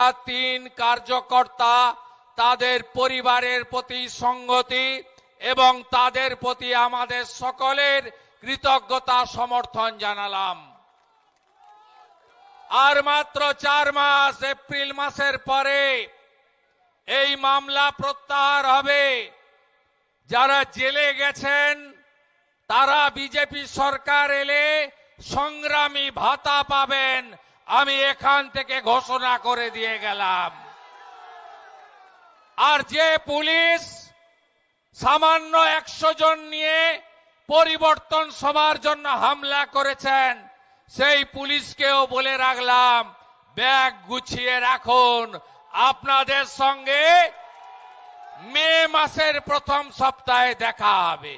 তিন কার্যকর্তা তাদের পরিবারের প্রতি সংগতি এবং তাদের প্রতি আমাদের সকলের কৃতজ্ঞতা সমর্থন জানালাম। আর মাত্র চার মাস, এপ্রিল মাসের পরে এই মামলা প্রত্যাহার হবে। যারা জেলে গেছেন, তারা বিজেপি সরকার এলে সংগ্রামী ভাতা পাবেন। আমি এখান থেকে ঘোষণা করে দিয়ে গেলাম। আর যে পুলিশ সামান্য একশো জন নিয়ে পরিবর্তন সবার জন্য হামলা করেছেন, সেই পুলিশকেও বলে রাখলাম, ব্যাগ গুছিয়ে রাখুন। আপনাদের সঙ্গে মে মাসের প্রথম সপ্তাহে দেখা হবে।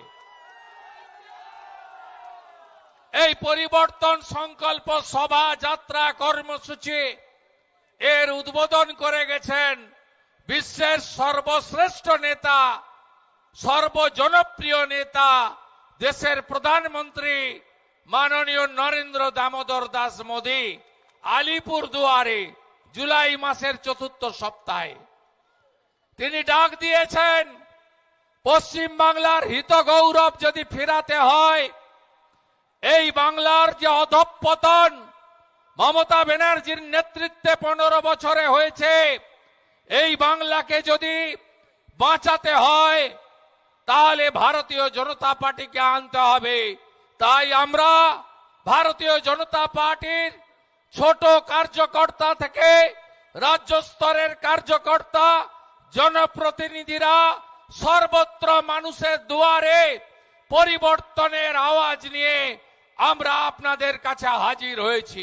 এই পরিবর্তন সংকল্প সভা যাত্রা কর্মসূচি, এর উদ্বোধন করে গেছেন বিশ্বের সর্বশ্রেষ্ঠ নেতা, সর্বজনপ্রিয় নেতা, দেশের প্রধানমন্ত্রী মাননীয় নরেন্দ্র দামোদর দাস মোদী আলিপুর দুয়ারে জুলাই মাসের চতুর্থ সপ্তাহে। তিনি ডাক দিয়েছেন পশ্চিম বাংলার হিত গৌরব যদি ফেরাতে হয় এই বাংলার যে অধঃপতন মমতা ব্যানার্জির নেতৃত্বে পনেরো বছরে হয়েছে, এই বাংলাকে যদি বাঁচাতে হয়, তাহলে ভারতীয় জনতা পার্টিকে আনতে হবে। তাই আমরা ভারতীয় জনতা পার্টির ছোট কার্যকর্তা থেকে রাজ্য স্তরের কার্যকর্তা, জনপ্রতিনিধিরা সর্বত্র মানুষের দুয়ারে পরিবর্তনের আওয়াজ নিয়ে আমরা আপনাদের কাছে হাজির হয়েছি।